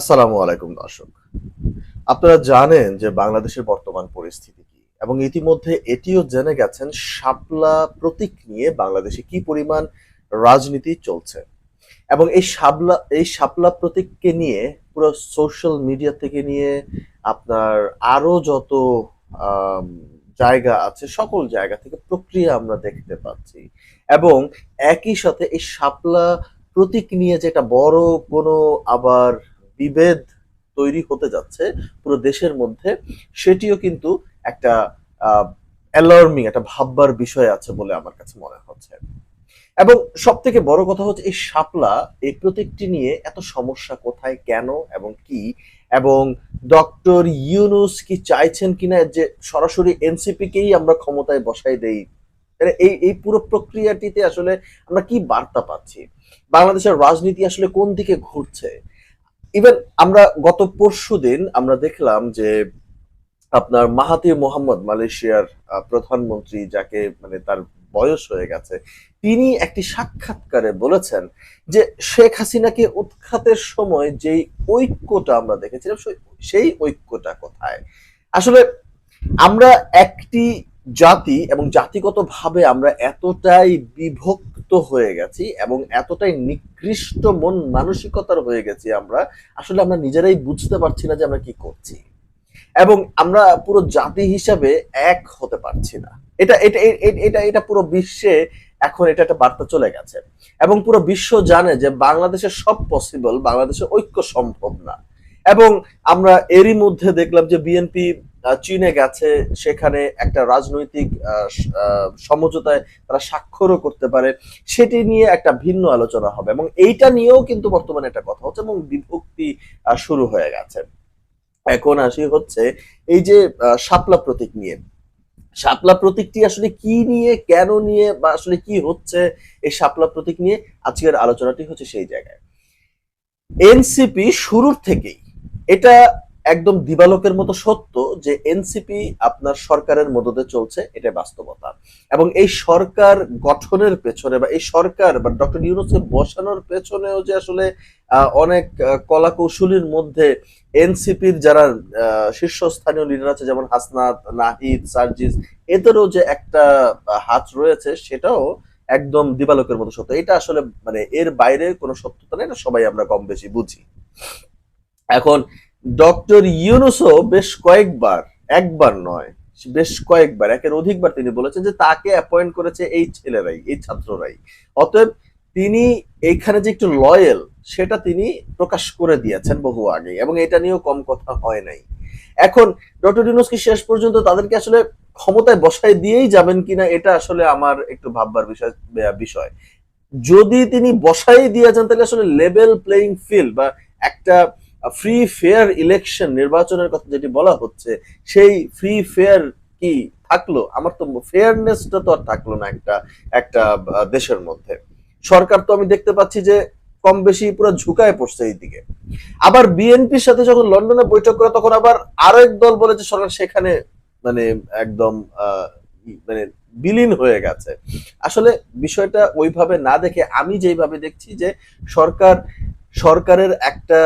আসসালামু আলাইকুম, দর্শক। আপনারা জানেন যে বাংলাদেশের বর্তমান পরিস্থিতি কি, এবং ইতিমধ্যে এটিও জেনে গেছেন শাপলা প্রতীক নিয়ে বাংলাদেশে কি পরিমাণ রাজনীতি চলছে। এবং এই শাপলা এই শাপলা প্রতীককে নিয়ে পুরো সোশ্যাল মিডিয়া থেকে নিয়ে আপনার আরও যত জায়গা আছে, সকল জায়গা থেকে প্রক্রিয়া আমরা দেখতে পাচ্ছি। এবং একই সাথে এই শাপলা প্রতীক নিয়ে যেটা বড় কোনো আবার বিভেদ তৈরি হতে যাচ্ছে পুরো দেশের মধ্যে, সেটিও কিন্তু একটা অ্যালার্মিং একটা ভাববার বিষয় আছে বলে আমার কাছে মনে হচ্ছে। এবং সব থেকে বড় কথা হচ্ছে এই শাপলা, এই প্রতীকটি নিয়ে এত সমস্যা কোথায়, কেন এবং কি? এবং ডক্টর ইউনুস কি চাইছেন কিনা যে সরাসরি এনসিপি কেই আমরা ক্ষমতায় বসাই দেই? মানে এই এই পুরো প্রক্রিয়াটিতে আসলে আমরা কি বার্তা পাচ্ছি? বাংলাদেশের রাজনীতি আসলে কোন দিকে ঘুরছে? ইভেন আমরা গত পরশু দিন আমরা দেখলাম যে আপনার মাহাতির মোহাম্মদ মালয়েশিয়ার প্রধানমন্ত্রী যাকে মানে তার বয়স হয়ে গেছে, তিনি একটি সাক্ষাৎকারে বলেছেন যে শেখ হাসিনাকে উৎখাতের সময় যেই ঐক্যটা আমরা দেখেছিলাম সেই ঐক্যটা কোথায়? আসলে আমরা একটি জাতি এবং জাতিগতভাবে আমরা এতটাই বিভক্ত হয়ে গেছি এবং এতটাই নিকৃষ্ট মন মানসিকতার হয়ে গেছি আমরা, আসলে আমরা নিজেরাই বুঝতে পারছি না যে আমরা কি করছি। এবং আমরা পুরো জাতি হিসাবে এক হতে পারছি না। এটা এটা এটা এটা পুরো বিশ্বে এখন এটা একটা বার্তা চলে গেছে। এবং পুরো বিশ্ব জানে যে বাংলাদেশের সব পসিবল বাংলাদেশে ঐক্য সম্ভব না। এবং আমরা এরই মধ্যে দেখলাম যে বিএনপি চীনে গেছে, সেখানে একটা রাজনৈতিক সমঝোতায় তারা স্বাক্ষরও করতে পারে। সেটি নিয়ে একটা ভিন্ন আলোচনা হবে এবং এইটা নিয়েও কিন্তু বর্তমানে একটা কথা হচ্ছে এবং বিভক্তি শুরু হয়ে গেছে। এখন আসি হচ্ছে এই যে শাপলা প্রতীক নিয়ে। শাপলা প্রতীকটি আসলে কি নিয়ে, কেন নিয়ে বা আসলে কি হচ্ছে এই শাপলা প্রতীক নিয়ে? আজকের আলোচনাটি হচ্ছে সেই জায়গায়। এনসিপি শুরুর থেকেই এটা একদম দিবালোকের মতো সত্য যে এনসিপি আপনার সরকারের মদতে চলছে এটা বাস্তবতা। এবং এই সরকার গঠনের পেছনে বা এই সরকার বা ডক্টর ইউনুসকে বসানোর পেছনেও যে আসলে অনেক কলা কৌশলীর মধ্যে এনসিপির যারা শীর্ষস্থানীয় লিডার আছে, যেমন হাসনাত, নাহিদ, সার্জিস, এদেরও যে একটা হাত রয়েছে, সেটাও একদম দিবালোকের মতো সত্য। এটা আসলে মানে এর বাইরে কোনো সত্যতা নেই, এটা সবাই আমরা কম বেশি বুঝি। এখন ডক্টর ইউনুসও বেশ কয়েকবার, একবার নয়, বেশ কয়েকবার, একের অধিকবার তিনি বলেছেন যে তাকে অ্যাপয়েন্ট করেছে এই ছেলেরাই, এই ছাত্ররাই। অতএব তিনি এইখানে যে একটু লয়েল সেটা তিনি প্রকাশ করে দিয়েছেন বহু আগে এবং এটা নিয়েও কম কথা হয় নাই। এখন ডক্টর ইউনুস কি শেষ পর্যন্ত তাদেরকে আসলে ক্ষমতায় বসায় দিয়েই যাবেন কিনা, এটা আসলে আমার একটু ভাববার বিষয় বিষয়। যদি তিনি বসাই দিয়ে যান, তাহলে আসলে লেভেল প্লেইং ফিল্ড বা একটা ফ্রি ফেয়ার ইলেকশন নির্বাচনের কথা যেটি বলা হচ্ছে, সেই ফ্রি ফেয়ার কি থাকল? আমার তো ফেয়ারনেসটা তো আর থাকল না একটা একটা দেশের মধ্যে। সরকার তো আমি দেখতে পাচ্ছি যে কম বেশি পুরো ঝুঁকায় পড়ছে এই দিকে আবার বিএনপির সাথে যখন লন্ডনে বৈঠক করে, তখন আবার আরও এক দল বলে যে সরকার সেখানে মানে একদম মানে বিলীন হয়ে গেছে। আসলে বিষয়টা ওইভাবে না দেখে আমি যেইভাবে দেখছি যে সরকার, সরকারের একটা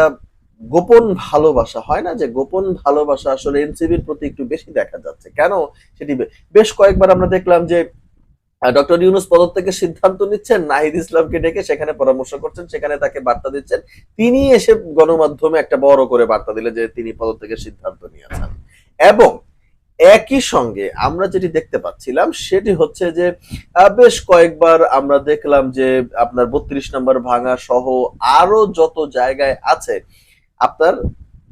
গোপন ভালোবাসা, হয় না যে গোপন ভালোবাসা আসলে এনসিবির প্রতি একটু বেশি দেখা যাচ্ছে? কেন সেটি বেশ কয়েকবার আমরা দেখলাম যে ডক্টর ইউনুস পদত্যাগের সিদ্ধান্ত নিচ্ছেন, নাহিদ ইসলামকে ডেকে সেখানে পরামর্শ করছেন, সেখানে তাকে বার্তা দিচ্ছেন। তিনি এসে গণমাধ্যমে একটা বড় করে বার্তা দিলেন যে তিনি পদত্যাগের সিদ্ধান্ত নিয়েছেন। এবং একই সঙ্গে আমরা যেটি দেখতে পাচ্ছিলাম, সেটি হচ্ছে যে বেশ কয়েকবার আমরা দেখলাম যে, আপনার বত্রিশ নম্বর ভাঙা সহ আরও যত জায়গায় আছে আপনার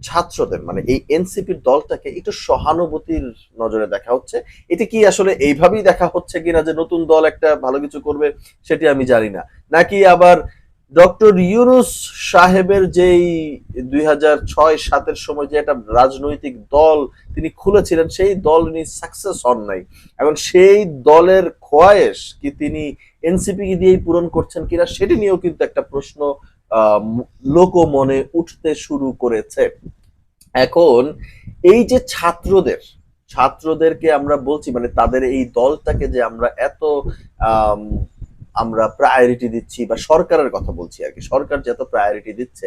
ছাত্রদের মানে এই এনসিপির দলটাকে একটু সহানুভূতির নজরে দেখা হচ্ছে। এটা কি আসলে এইভাবেই দেখা হচ্ছে কিনা যে নতুন দল একটা ভালো কিছু করবে, সেটি আমি জানি না। নাকি আবার ডক্টর ইউনুস সাহেবের যেই দুই হাজার ছয় সাতের সময় যে একটা রাজনৈতিক দল তিনি খুলেছিলেন, সেই দল উনি সাকসেস হন নাই। এবং সেই দলের খোয়ায়েশ কি তিনি এনসিপি দিয়েই পূরণ করছেন কিনা, সেটি নিয়েও কিন্তু একটা প্রশ্ন আহ, ম- লোক মনে উঠতে শুরু করেছে। এখন এই যে ছাত্রদের ছাত্রদেরকে আমরা বলছি মানে তাদের এই দলটাকে যে আমরা এত আম, আমরা প্রায়োরিটি দিচ্ছি বা সরকারের কথা বলছি আর কি সরকার যে এত প্রায়োরিটি দিচ্ছে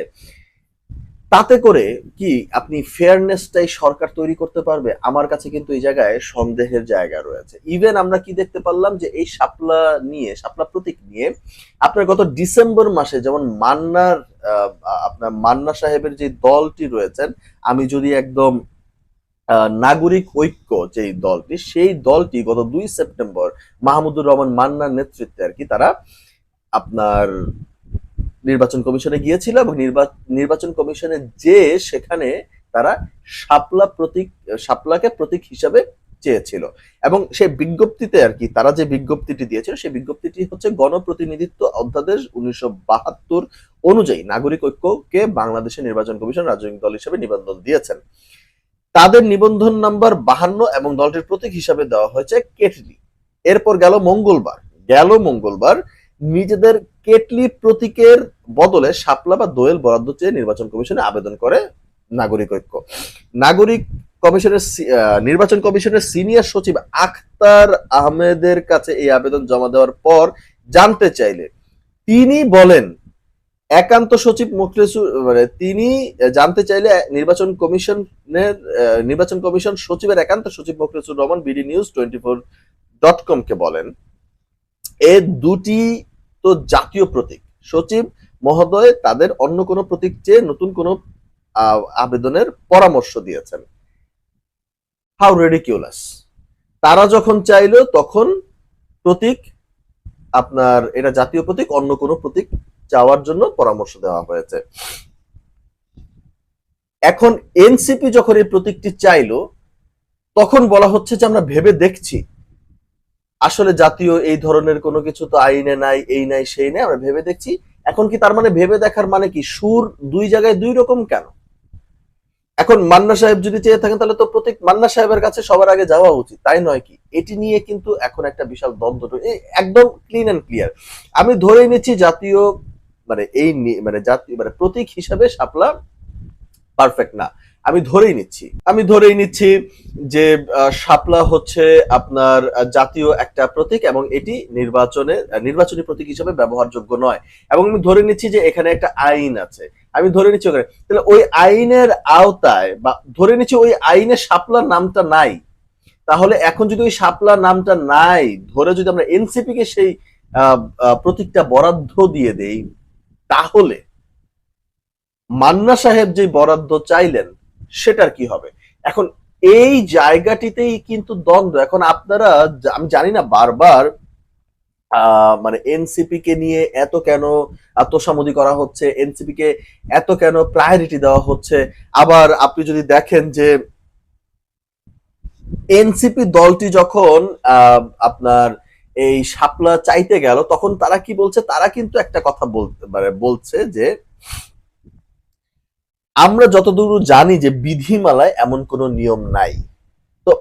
তাতে করে কি আপনি ফেয়ারনেসটাই সরকার তৈরি করতে পারবে? আমার কাছে কিন্তু এই জায়গায় সন্দেহের জায়গা রয়েছে। ইভেন আমরা কি দেখতে পারলাম যে এই শাপলা নিয়ে, শাপলা প্রতীক নিয়ে আপনার গত ডিসেম্বর মাসে যেমন মান্নার আপনার মান্না সাহেবের যে দলটি রয়েছেন, আমি যদি একদম নাগরিক ঐক্য যে দলটি, সেই দলটি গত দুই সেপ্টেম্বর মাহমুদুর রহমান মান্নার নেতৃত্বে আর কি তারা আপনার নির্বাচন কমিশনে গিয়েছিল এবং নির্বা- নির্বাচন কমিশনে যে সেখানে তারা শাপলা প্রতীক, শাপলাকে প্রতীক হিসাবে চেয়েছিল। এবং সেই বিজ্ঞপ্তিতে আর কি, তারা যে বিজ্ঞপ্তিটি দিয়েছিল, সেই বিজ্ঞপ্তিটি হচ্ছে গণপ্রতিনিধিত্ব অধ্যাদেশ উনিশশো বাহাত্তর অনুযায়ী নাগরিক ঐক্যকে বাংলাদেশের নির্বাচন কমিশন রাজনৈতিক দল হিসেবে নিবন্ধন দিয়েছেন। তাদের নিবন্ধন নাম্বার বাহান্ন এবং দলটির প্রতীক হিসাবে দেওয়া হয়েছে কেটলি। এরপর গেল মঙ্গলবার। গেল মঙ্গলবার। নিজেদের কেটলি প্রতীকের বদলে শাপলা বা দোয়েল বরাদ্দ চেয়ে নির্বাচন কমিশনে আবেদন করে নাগরিক ঐক্য। নাগরিক কমিশনের নির্বাচন কমিশনের সিনিয়র সচিব আখতার আহমেদের কাছে এই আবেদন জমা দেওয়ার পর জানতে চাইলে তিনি বলেন, একান্ত সচিব মুখলেসুর মানে তিনি জানতে চাইলে নির্বাচন কমিশনের নির্বাচন কমিশন সচিবের একান্ত সচিব Mukhlesur Rahman, BD news twenty four dot com কে বলেন, এ দুটি তো জাতীয় প্রতীক। সচিব মহোদয় তাদের অন্য কোনো প্রতীক চেয়ে নতুন কোনো আবেদনের পরামর্শ দিয়েছেন। হাউ রেডিকিউলাস তারা যখন চাইলো তখন প্রতীক, আপনার এটা জাতীয় প্রতীক, অন্য কোনো প্রতীক চাওয়ার জন্য পরামর্শ দেওয়া হয়েছে। এখন এনসিপি যখন এই প্রতীকটি চাইলো, তখন বলা হচ্ছে যে আমরা ভেবে দেখছি আসলে জাতীয় এই ধরনের কোনো কিছু তো আইনে নাই, এই নাই, সেই নাই, আমরা ভেবে দেখছি। এখন কি তার মানে ভেবে দেখার মানে কি? সুর দুই জায়গায় দুই রকম কেন? এখন মান্না সাহেব যদি চেয়ে থাকেন, তাহলে তো প্রত্যেক মান্না সাহেবের কাছে সবার আগে যাওয়া উচিত, তাই নয় কি? এটি নিয়ে কিন্তু এখন একটা বিশাল দ্বন্দ্ব একদম ক্লিন এন্ড ক্লিয়ার আমি ধরে নিচ্ছি জাতীয় মানে এই মানে জাতীয় মানে প্রতীক হিসাবে শাপলা পারফেক্ট না। আমি ধরেই নিচ্ছি। আমি ধরেই নিচ্ছি যে শাপলা হচ্ছে আপনার জাতীয় একটা প্রতীক এবং এটি নির্বাচনে নির্বাচনী প্রতীক হিসেবে ব্যবহারযোগ্য নয়। এবং আমি ধরে নিচ্ছি যে, এখানে একটা আইন আছে। আমি ধরে নিচ্ছি ওখানে। তাহলে ওই আইনের আওতায় বা ধরে নিচ্ছি ওই আইনে শাপলার নামটা নাই। তাহলে এখন যদি ওই শাপলা নামটা নাই, ধরে যদি আমরা এনসিপি কে সেই প্রতীকটা বরাদ্দ দিয়ে দেই, তাহলে মান্না সাহেব যে বরাদ্দ চাইলেন সেটার কি হবে? এখন এই জায়গাটিতেই কিন্তু দ্বন্দ্ব। এখন আপনারা আমি জানি না বারবার মানে এনসিপি কে নিয়ে এত কেন তোষামোদি করা হচ্ছে এনসিপি কে এত কেন প্রায়োরিটি দেওয়া হচ্ছে। আবার আপনি যদি দেখেন যে এনসিপি দলটি যখন আপনার এই শাপলা চাইতে গেল, তখন তারা কি বলছে? তারা কিন্তু একটা কথা বলতে মানে বলছে যে আমরা যতদূর জানি যে বিধিমালায় এমন কোনো নিয়ম নাই। তো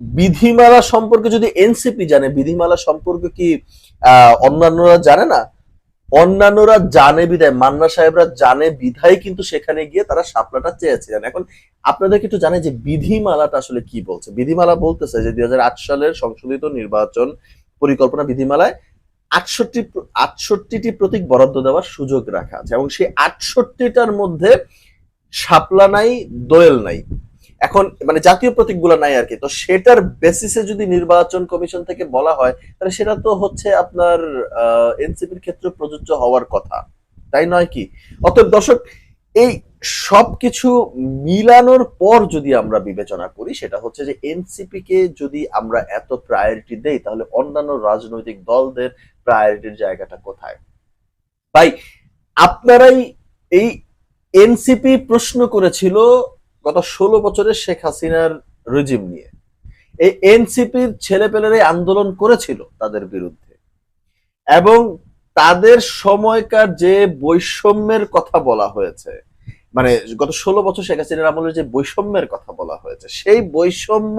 বিধিমালা সম্পর্কে যদি এনসিপি জানে, বিধিমালা সম্পর্কে কি অন্যান্যরা জানে না? অন্যান্যরা জানে বিধায়, মান্না সাহেবরা জানে বিধায়, কিন্তু সেখানে গিয়ে তারা শাপলাটা চেয়েছিলেন এখন আপনাদেরকে একটু জানে যে বিধিমালাটা আসলে কি বলছে? বিধিমালা বলতেছে যে দুই হাজার আট সালের সংশোধিত নির্বাচন পরিকল্পনা বিধিমালায় আটষট্টি, আটষট্টিটি প্রতীক বরাদ্দ দেওয়ার সুযোগ রাখা। আছে এবং সেই আটষট্টিটার মধ্যে শাপলা নাই, দোয়েল নাই। এখন মানে জাতীয় প্রতীকগুলো নাই আর কি। তো সেটার বেসিসে যদি নির্বাচন কমিশন থেকে বলা হয়, তাহলে সেটা তো হচ্ছে আপনার এনসিপির ক্ষেত্রে প্রযোজ্য হওয়ার কথা। তাই নয় কি? অতএব দর্শক, এই সবকিছু মিলানোর পর যদি আমরা বিবেচনা করি, সেটা হচ্ছে যে এনসিপি কে যদি আমরা এত প্রায়োরিটি দেই, তাহলে অন্যান্য রাজনৈতিক দলদের প্রায়োরিটির জায়গাটা কোথায়? ভাই, আপনারাই এই এনসিপি প্রশ্ন করেছিল গত ষোলো বছরের শেখ হাসিনার রেজিম নিয়ে। এই এনসিপির ছেলেপেলেরাই আন্দোলন করেছিল তাদের বিরুদ্ধে। এবং তাদের সময়কার যে বৈষম্যের কথা বলা হয়েছে মানে গত ষোলো বছর শেখ হাসিনার আমলে যে বৈষম্যের কথা বলা হয়েছে, সেই বৈষম্য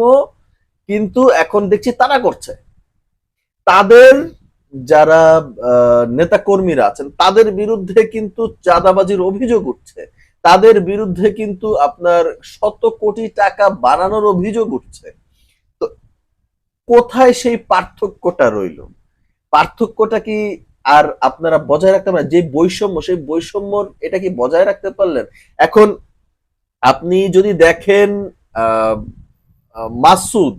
কিন্তু এখন দেখছি তারা করছে। তাদের যারা নেতা কর্মীরা আছেন, তাদের বিরুদ্ধে কিন্তু চাঁদাবাজির অভিযোগ উঠছে। তাদের বিরুদ্ধে কিন্তু আপনার শত কোটি টাকা বানানোর অভিযোগ উঠছে। তো কোথায় সেই পার্থক্যটা রইল? পার্থক্যটা কি আর আপনারা বজায় রাখতে পারেন যে বৈষম্য, সেই বৈষম্য এটা কি বজায় রাখতে পারলেন? এখন আপনি যদি দেখেন মাসুদ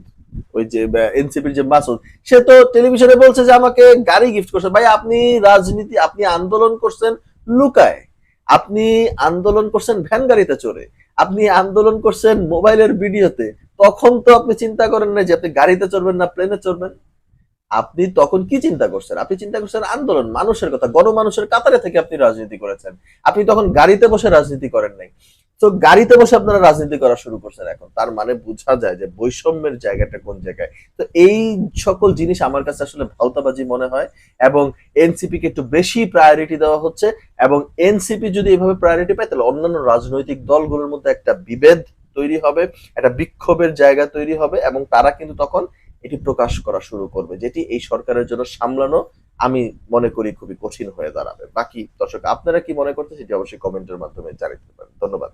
ওই যে এনসিপির যে মাসুদ, সে তো টেলিভিশনে বলছে যে আমাকে গাড়ি গিফট করছে। ভাই, আপনি রাজনীতি, আপনি আন্দোলন করছেন লুকায়। আপনি আন্দোলন করছেন ভ্যান গাড়িতে চড়ে। আপনি আন্দোলন করছেন মোবাইলের ভিডিওতে। তখন তো আপনি চিন্তা করেন না যে আপনি গাড়িতে চড়বেন না প্লেনে চড়বেন। আপনি তখন কি চিন্তা করছেন? আপনি চিন্তা করছেন আন্দোলন, মানুষের কথা, গণমানুষের কাতারে থেকে আপনি রাজনীতি করেছেন। আপনি তখন গাড়িতে বসে রাজনীতি করেন নাই। তো গাড়িতে বসে আপনারা রাজনীতি করা শুরু করছেন এখন। তার মানে বোঝা যায় যে বৈষম্যের জায়গাটা কোন জায়গায়। তো এই সকল জিনিস আমার কাছে আসলে ভাওতাবাজি মনে হয় এবং এনসিপি কে একটু বেশি প্রায়োরিটি দেওয়া হচ্ছে এবং এনসিপি যদি এভাবে প্রায়োরিটি পায়, তাহলে অন্যান্য রাজনৈতিক দলগুলোর মধ্যে একটা বিভেদ তৈরি হবে, একটা বিক্ষোভের জায়গা তৈরি হবে এবং তারা কিন্তু তখন এটি প্রকাশ করা শুরু করবে, যেটি এই সরকারের জন্য সামলানো আমি মনে করি খুবই কঠিন হয়ে দাঁড়াবে। বাকি দর্শক, আপনারা কি মনে করতে সেটি অবশ্যই কমেন্টের মাধ্যমে জানিয়ে দিতে পারেন। ধন্যবাদ।